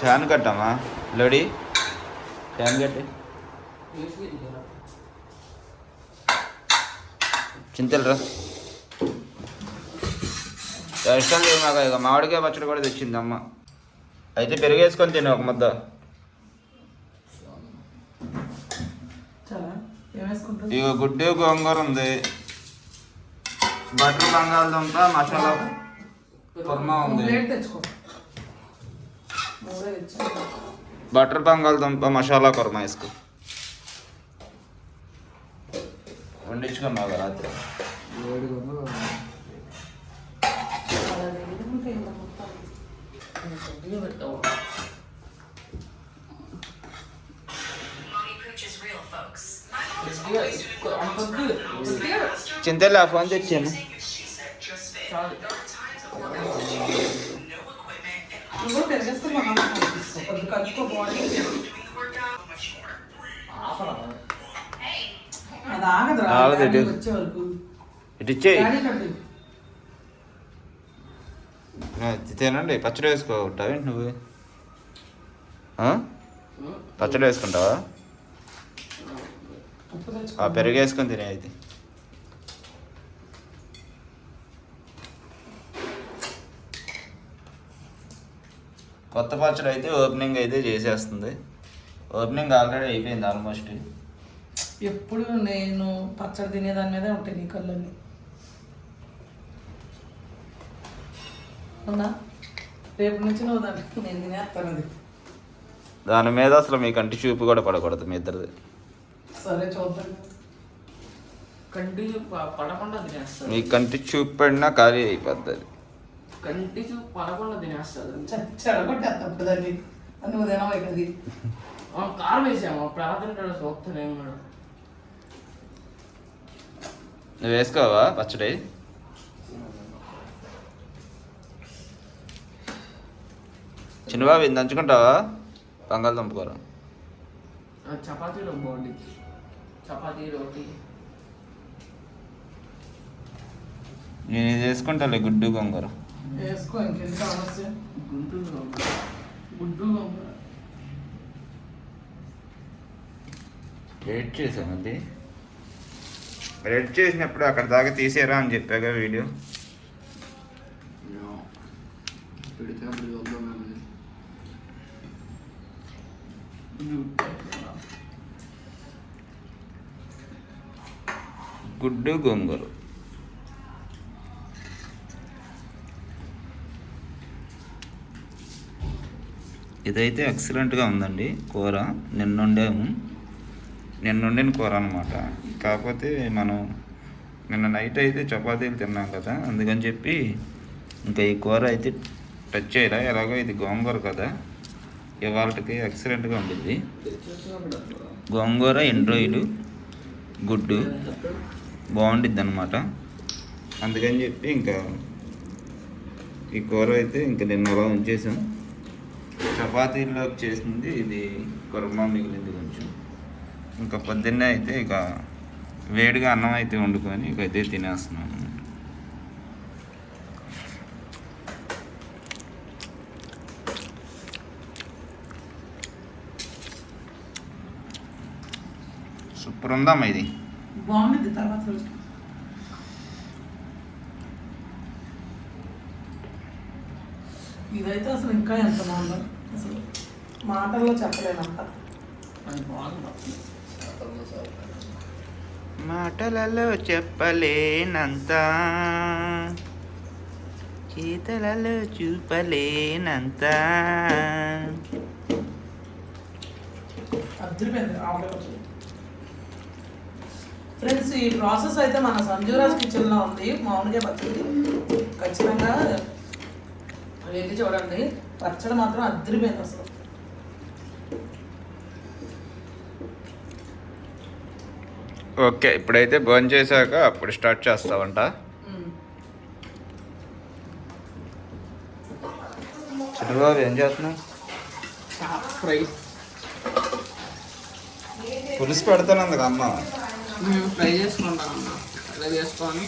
Fan కట్టమ్మా Lodi fan కట్టి. చింతలరా ఇష్టం లేదు మాకు. ఇక మామిడికాయ పచ్చడి కూడా తెచ్చింది అమ్మ అయితే పెరిగేసుకొని తిను ఒక ముద్ద. ఇక గుడ్డు గోంగూర ఉంది. బటర్ బంగాళదుంప మసాలా కుర్మా ఉంది. తెచ్చుకో. బటర్ బంగాళదుంప మసాలా కుర్మా వేసుకో వండించుకున్నావు రాత్రి అలా వేసుకుంటే ఇంత నువ్వు కూడా పెరిగేసుకుని మా నాన్న తీసుకో కొద్ది కలుపుకో బాడీ అది ఆగదు, ఇటు. వచ్చే వరకు ఇటు ఇచ్చేయి డాడీ కట్టు ఆ, తినండి పచ్చడి వేసుకోవటావే నువ్వు ఆ? పచ్చడి వేసుకుంటావా ఉప్పు ఆ పెరుగు వేసుకొని తినే అయితే కొత్త పచ్చడి అయితే ఓపెనింగ్ అయితే చేసేస్తుంది. ఓపెనింగ్ ఆల్రెడీ అయిపోయింది ఆల్మోస్ట్. ఎప్పుడు నేను పచ్చడి తినేదాని మీదే ఉంటాయి నీ కళ్ళన్నీ అవునా? రేపు నుంచి నువ్వు దాన్ని నేను తినేస్తాను అది. దాని మీద అసలు మీ కంటి చూపు కూడా పడకూడదు మీ ఇద్దరిది. సరే చూద్దాం. కంటి చూపు పడకుండా మీ కంటి చూపు పడినా ఖాళీ అయిపోద్ది కంటి చూపు పడకుండా తినేస్తుంది చెడగొట్టేస్తాడు దాన్ని అని నువ్వు తినవు ఇక అది ఆ, కారం వేసాము ప్రార్థన నేను కూడా నువ్వు వేసుకోవా పచ్చడి చిన్నబాబు ఇది దంచుకుంటావా బంగాళదుంప కూర ఆ, చపాతీలో బాగుంది చపాతీ రోటీ నేను ఇది వేసుకుంటాలే గుడ్డు గోంగూర వేసుకో ఇంకెంత సమస్య గుంటూరు గుడ్డు గోంగూర. రెడ్ అది రెడ్ చేసినప్పుడు అక్కడ దాకా తీసేరా అని చెప్పాగా వీడియో. పెడితే అప్పుడు చూద్దాం అన్నది. గుడ్డు గోంగూర. ఇదైతే ఎక్సలెంట్గా ఉందండి కూర. నిన్నుండేము. నిన్నుండిన కూర అనమాట కాకపోతే మనం నిన్న నైట్ అయితే చపాతీలు తిన్నాం కదా అందుకని చెప్పి ఇంకా ఈ కూర అయితే టచ్ చేయరా? ఎలాగో ఇది గోంగూర కదా. ఇవాళకి ఎక్సలెంట్గా ఉంటుంది గోంగూర ఎండ్రాయిలు గుడ్డు బాగుండిద్ది అనమాట అందుకని చెప్పి ఇంకా ఈ కూర అయితే ఇంకా నిన్న అలా ఉంచేసాం. చపాతీల్లో చేసింది ఇది కుర్మా మిగిలింది కొంచెం. ఇంకా పొద్దున్నే అయితే ఇక వేడిగా అన్నం అయితే వండుకొని ఇక అయితే తినేస్తున్నాను. సూపర్ ఉందమ్మా ఇది? బాగుంది తర్వాత ఇదైతే అసలు ఇంకా ఎంత బాగుందో. అసలు మాటల్లో చెప్పలేనంత అది బాగుంది. మాటలలో చెప్పలేనంత. చేతలలో చూపలేనంత. ఫ్రెండ్స్ ఈ ప్రాసెస్ అయితే మన సంజూరాజ్ కిచెన్లో ఉంది. మామిడికాయ పచ్చడి ఖచ్చితంగా వెళ్ళి చూడండి? పచ్చడి మాత్రం అద్దరిపోయింది అసలు. ఓకే ఇప్పుడైతే భోజనం చేశాక అప్పుడు స్టార్ట్ చేస్తావంట. మ్మ్. చిట్టుబాబు ఏం చేస్తున్నావు? ఫ్రై. పులుసు పెడతానంది అమ్మ. ఫ్రై చేసుకుంటాం ఫ్రై చేసుకొని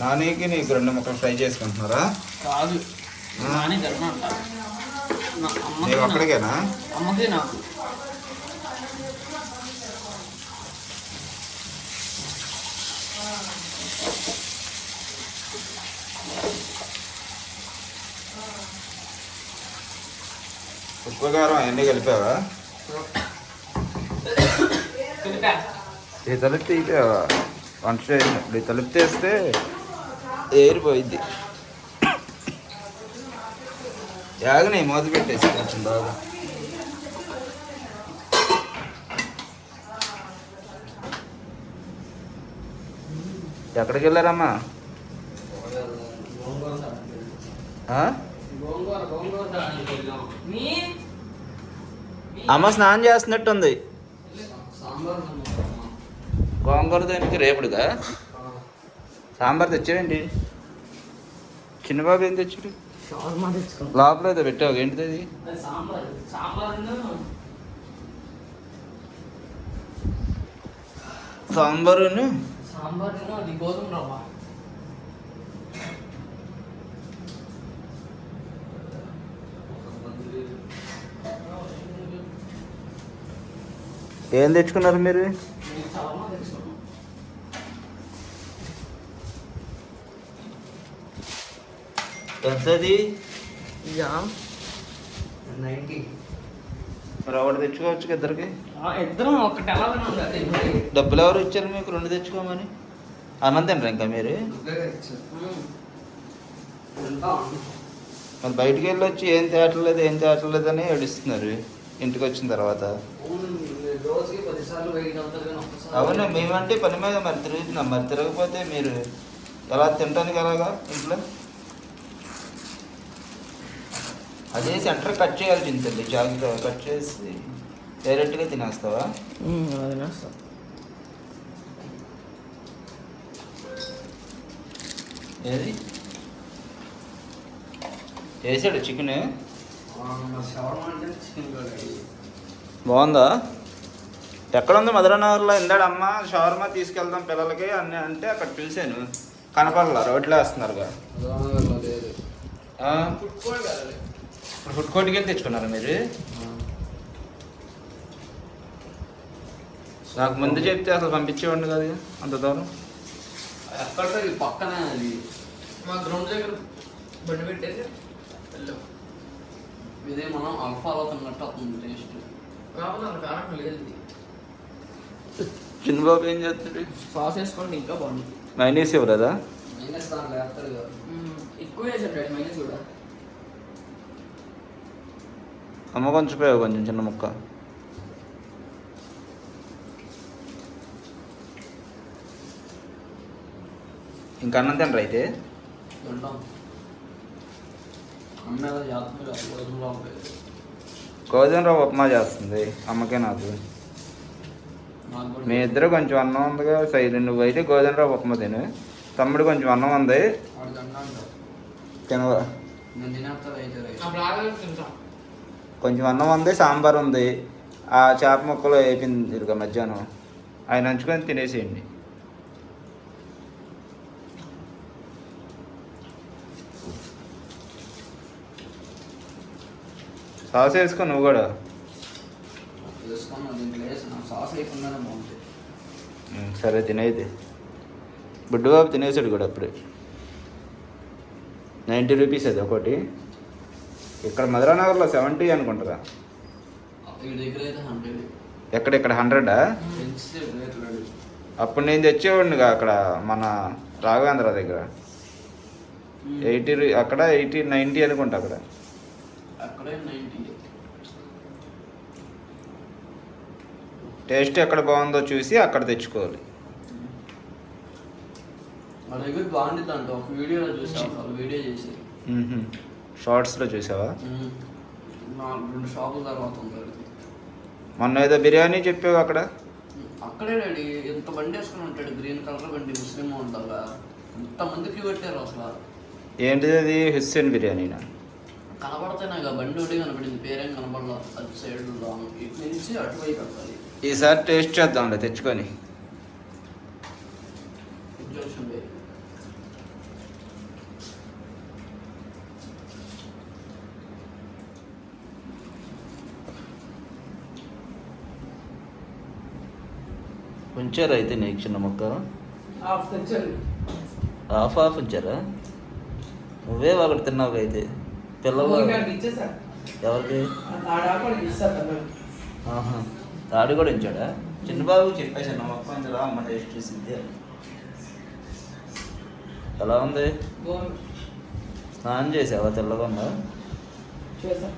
నానికి నీకు రెండు ముక్కలు ఫ్రై చేసుకుంటున్నారా? కాదు. నాని అంటారు. అక్కడికేనా? అమ్మకి నాకు ఉప్పు కారం అవన్నీ కలిపావా? తలుపు తీపావా వంట చేసినప్పుడు తలుపు తీస్తే ఏరిపోయింది యాగని మూత పెట్టేసి కొంచెం బాగా. ఎక్కడికి వెళ్ళారమ్మా? అమ్మ స్నానం చేస్తున్నట్టుంది. గోంగూర దానికి రేపుడుగా సాంబార్ తెచ్చాడండి చిన్నబాబు ఏం తెచ్చాడు? లోపల ఏదో పెట్టావు. ఏంటిది అది? సాంబారును? గోధుమ రవ్వ. ఏం తెచ్చుకున్నారు మీరు? మరి ఒకటి తెచ్చుకోవచ్చు ఇద్దరికి? ఇద్దరం ఒకటి ఎలా ఉండాలి. డబ్బులు ఎవరు ఇచ్చారు మీకు? రెండు తెచ్చుకోమని. అన్నం తినరు ఇంకా మీరు? మరి బయటికి వెళ్ళి వచ్చి ఏం తేటలేదు ఏం తేటలేదు అని ఏడుస్తున్నారు. ఇంటికి వచ్చిన తర్వాత. అవును మేమంటే పని మీద మరి తిరుగుతున్నాం. మరి తిరగకపోతే మీరు ఎలా తినడానికి ఎలాగా ఇంట్లో? అదే సెంటర్ కట్ చేయాల్సింది తల్లి జాగ్రత్త కట్ చేసి డైరెక్ట్గా తినేస్తావా? అది నేస్తాం ఏది? చేసాడు చికెన్? షవర్మా అంటే చికెన్ కర్రీ బాగుందా? ఎక్కడ ఉంది మధురనగర్లో ఇందాడు అమ్మ షవర్మా తీసుకెళ్దాం పిల్లలకి అని అంటే అక్కడ చూశాను కనపడలా రోడ్లో వేస్తున్నారుగా. ఇప్పుడు ఫుడ్ కోర్ట్కి వెళ్ళి తెచ్చుకున్నారా మీరు? నాకు ముందు చెప్తే అసలు పంపించేవాడిని కదా అంత దూరం ఎక్కడ ఇది? పక్కనే అది. మా గ్రౌండ్ దగ్గర బండి పెట్టేసి వెళ్ళాం. ఇదే మనం అల్ఫాలో తిన్నట్టు అవుతుంది టేస్ట్. కాకపోతే అంత కారం లేదు. ఇది. చిన్నబాబు ఏం చేస్తాడు సాస్ వేసుకోండి ఇంకా బాగుంది. మైనీస్ ఇవ్వలేదా మైనస్ దాంట్లో వేస్తారు కదా. ఎక్కువ వేసాడు మైనస్ కూడా. అమ్మ కొంచెం పోయావు కొంచెం చిన్న ముక్క ఇంకా అన్నం తినరు అయితే తింటాం అమ్మ ఏదో చేస్తుంది కదా గోధుమలో ఉంటుంది గోధుమ రవ్వ ఉప్మా చేస్తుంది అమ్మకే నాకు మీ ఇద్దరు కొంచెం అన్నం ఉందిగా సైడ్ నువ్వు అయితే గోధుమ రవ్వ ఉప్మా తిను తమ్ముడు కొంచెం అన్నం ఉంది తినవా నేను తినేస్తా అయితే రైస్ కొంచెం అన్నం ఉంది సాంబార్ ఉంది. ఆ చేప ముక్కలు వేపింది మధ్యాహ్నం. ఆయన నంచుకొని తినేసేయండి. సాస్ వేసుకో నువ్వు కూడా. సరే తినేది. బుడ్డుబాబు తినేసాడు కూడా అప్పుడే. నైంటీ రూపీస్ అది ఒకటి. ఇక్కడ మధురానగర్లో సెవెంటీ హండ్రెడ్. ఎక్కడ ఇక్కడ హండ్రెడా? అప్పుడు నేను తెచ్చేవాడినిగా అక్కడ మన రాఘవేంద్ర దగ్గర. ఎయిటీ అక్కడ ఎయిటీ నైంటీ అనుకుంటా అక్కడ. టేస్ట్ ఎక్కడ బాగుందో చూసి అక్కడ తెచ్చుకోవాలి. వీడియోలో వాళ్ళు వీడియో చేసి. షార్ట్స్లో చూసావా? రెండు షాపుల తర్వాత. మొన్న ఏదో బిర్యానీ చెప్పావు అక్కడ? అక్కడే డాడీ ఎంత బండి వేసుకుని ఉంటాడు గ్రీన్ కలర్ బండి ముస్లిం ఉంటాగా ఎంతమంది క్యూ పెట్టారు అసలు? ఏంటిది అది? హుస్సేన్ బిర్యానీనా? కనబడితే నాకు బండి ఒకటి కనపడింది పేరేం కనపడలా అటు సైడ్ ఇటు నుంచి అటువైపు ఈసారి టేస్ట్ చేద్దాంలే తెచ్చుకొని. ఉంచారా అయితే నీకు చిన్న మొక్క? హాఫ్ హాఫ్ ఉంచారా? నువ్వే ఒకటి తిన్నావు అయితే. ఇచ్చేసారు. ఎవరికి? తాడు కూడా ఉంచాడా? చిన్న బాబు చెప్పేసాను మొక్క ఉంచరా అమ్మ టేస్ట్ చూసింది ఎలా ఉంది? స్నానం చేసావా? తెల్లగా ఉందా? చేసా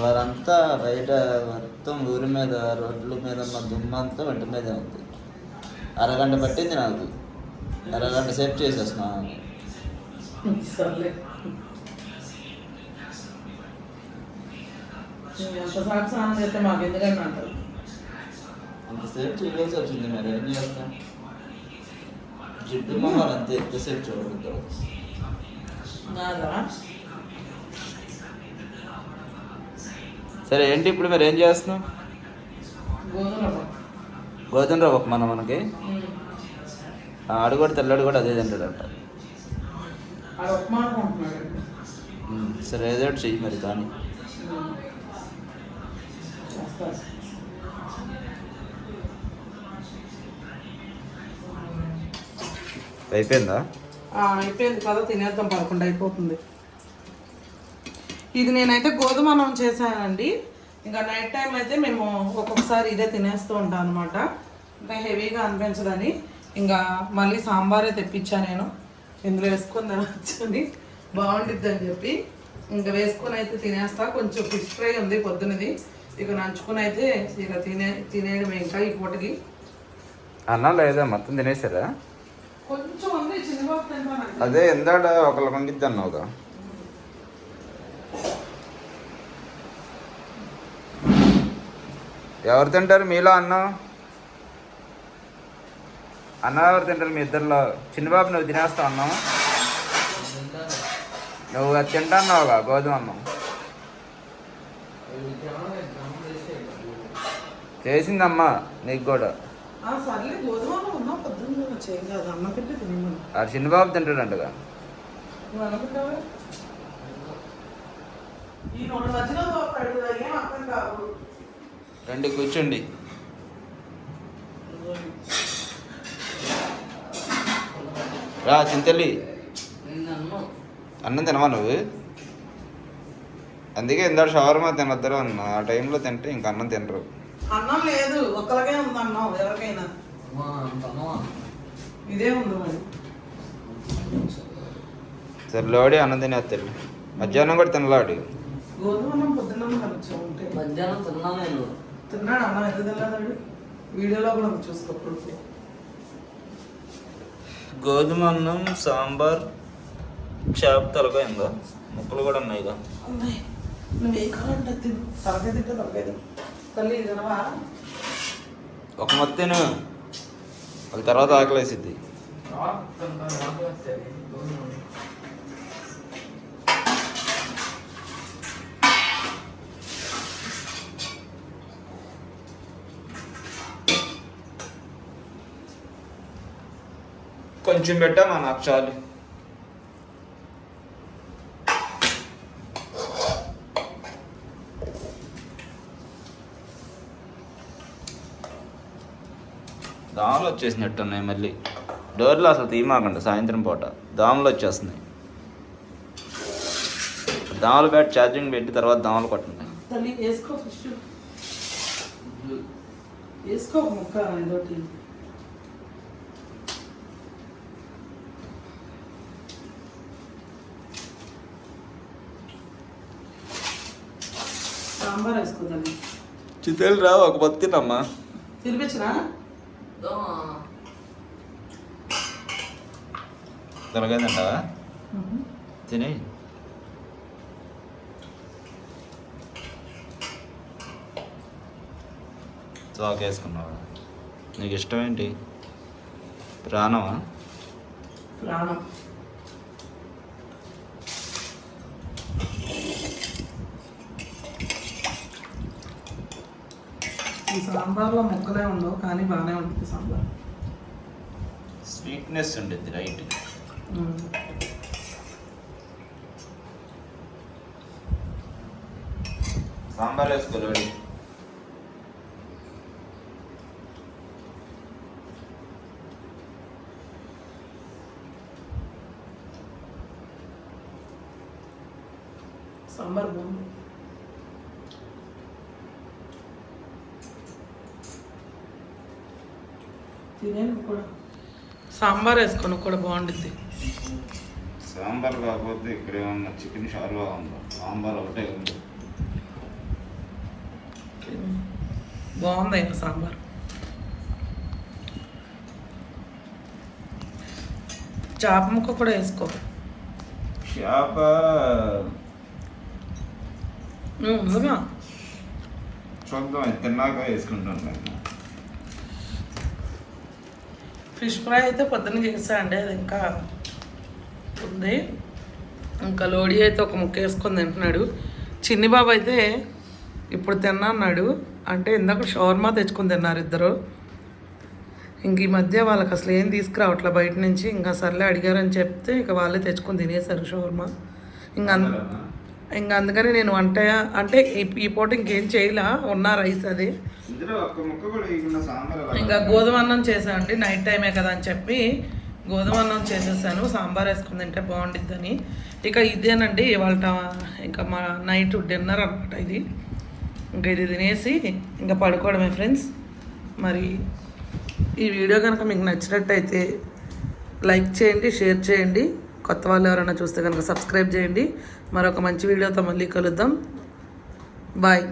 వారంతా బయట మొత్తం ఊరి మీద రోడ్ల మీద ఉన్న దుమ్మంతా వెంట మీదే ఉంది. అరగంట పట్టింది నాకు. అరగంట సేపు చేసేస్తున్నాను అంతసేపు చేయాల్సి వచ్చింది మరి ఏం చేస్తాం? జిడ్డు మొహాలు అంతే ఎక్కువసేపు చూడకూడదు. సరే ఏంటి ఇప్పుడు మరి ఏం చేస్తున్నాం గోధుమ రవ్వ. ఉప్మా మనకి? కూడా తెల్లాడు కూడా అదే తింటాడంట. సరే ఏదో చెయ్యి మరి కానీ అయిపోయిందా? అయిపోయింది కదా తినేద్దాం పదకొండు అయిపోతుంది. ఇది నేనైతే గోధుమ అన్నం చేశానండి. ఇంకా నైట్ టైం అయితే మేము ఒక్కొక్కసారి ఇదే తినేస్తూ ఉంటాం అనమాట ఇంకా హెవీగా అనిపించదని. ఇంకా మళ్ళీ సాంబారే తెప్పించా నేను. ఇందులో వేసుకొని తినొచ్చని. బాగుండిద్ది అని చెప్పి. ఇంకా వేసుకొని అయితే తినేస్తా. కొంచెం ఫిష్ ఫ్రై ఉంది పొద్దునది ఇక నంచుకుని అయితే ఇక తినే తినేయడం ఇంకా ఈ పూటకి. అన్నం లేదా? మొత్తం తినేసారా? కొంచెం ఉంది అదే ఎందాడ ఒకళ్ళకి వండిద్ది అన్నావుగా. ఎవరు తింటారు? మీలో అన్నం? అన్నం ఎవరు తింటారు? మీ ఇద్దరిలో. చిన్నబాబు నువ్వు తినేస్తావు అన్నం. నువ్వు అది తింటా అన్నావుగా గోధుమ అన్నం. చేసిందమ్మా నీకు కూడా. ఆ, చిన్నబాబు తింటాడంటగా. ఈ రెండు మధ్యలో ఏం అర్థం కాదు. రండి కూర్చోండి. రా చింతల్లి. నేను అన్నం అన్నం తినవా నువ్వు? అందుకే ఇందాక షవర్మా తినొద్దరు అన్న. ఆ టైంలో తింటే ఇంక అన్నం తినరు. అన్నం లేదు. ఒక్కరికే ఉంది అన్నం ఎవరికైనా ఇదే ఉంది మరి. సరే లోడి అన్నం తినేస్తారు మధ్యాహ్నం కూడా తినలాడు. గోధుమ అన్నం పొద్దున్న మధ్యాహ్నం తిన్నా నేను తిన్నాడు అన్నం ఎందుకు తినలేదాడు వీడియోలో కూడా చూసుకోప్పుడు గోధుమ అన్నం సాంబార్ చేప తలకాయ ఉందా? ముక్కలు కూడా ఉన్నాయిగా అమ్మాయి నువ్వు ఏ కావాలంటే తిను. తలకాయ తింటే తలకాయ తిను. తల్లి తినవా? ఒక మొత్తేను వాళ్ళ తర్వాత ఆకలేసిద్ది. కొంచెం పెట్టామా నాకు చాలు. దాములు వచ్చేసినట్టు ఉన్నాయి మళ్ళీ. డోర్లో అసలు తీయమాకండి సాయంత్రం పూట. దోమలు వచ్చేస్తున్నాయి. దాములు బ్యాట్ ఛార్జింగ్ పెట్టి తర్వాత దోమలు కొట్టండి. వేసుకో వేసుకో ఒక ముక్క సాంబార్ వేసుకో తల్లి చితేలు రా ఒక పొత్తు తినమ్మా. తినిపించరా దొరకదంటావా తినే చాక్ వేసుకున్నావా? నీకు ఇష్టం ఏంటి? ప్రాణమా? ప్రాణం. ఈ సాంబార్లో ముక్కలే ఉండవు కానీ బాగానే ఉంటుంది సాంబార్. స్వీట్నెస్ ఉండేది రైట్ సాంబార్ వేసుకోవాలి సాంబార్ బాగుంది. తినేను కూడా. సాంబార్ వేసుకొని కూడా బాగుంటుంది సాంబార్ కాకపోతే ఇక్కడ ఏమన్నా చికెన్ షార్వా ఉందా? సాంబార్ ఒకటే ఉంది. బాగుంది అయినా సాంబార్. చేప ముక్క కూడా వేసుకో. చేప చూద్దాం తిన్నాక వేసుకుంటాను నేను ఫిష్ ఫ్రై అయితే పొద్దున్న చేసా అండి అది ఇంకా ఉంది. ఇంకా లోడీ అయితే ఒక ముక్క వేసుకొని తింటున్నాడు. చిన్ని బాబు అయితే ఇప్పుడు తిన్నా అన్నాడు. అంటే ఇందాక షవర్మా తెచ్చుకొని తిన్నారు ఇద్దరు. ఇంక ఈ మధ్య వాళ్ళకి అసలు ఏం తీసుకురావట్లే బయట నుంచి. ఇంకా సర్లే అడిగారని చెప్తే ఇక వాళ్ళే తెచ్చుకొని తినేశారు షవర్మా. ఇంకా అన్- ఇంకా అందుకని నేను వంట అంటే ఈ- పూట ఇంకేం చేయలే? ఉన్న రైస్ అది. ఇంకా గోధుమ అన్నం చేశానండి నైట్ టైమే కదా అని చెప్పి గోధుమ అన్నం చేసేసాను. సాంబార్ వేసుకుని తింటే బాగుండిద్దని ఇక ఇదేనండి ఇవాళ ఇంకా మా నైట్ డిన్నర్ అనమాట ఇది. ఇంకా ఇది తినేసి ఇంకా పడుకోవడమే ఫ్రెండ్స్. మరి ఈ వీడియో కనుక మీకు నచ్చినట్టయితే లైక్ చేయండి షేర్ చేయండి. కొత్త వాళ్ళు ఎవరైనా చూస్తే కనుక సబ్స్క్రైబ్ చేయండి. మరొక మంచి వీడియోతో మళ్ళీ కలుద్దాం. బాయ్.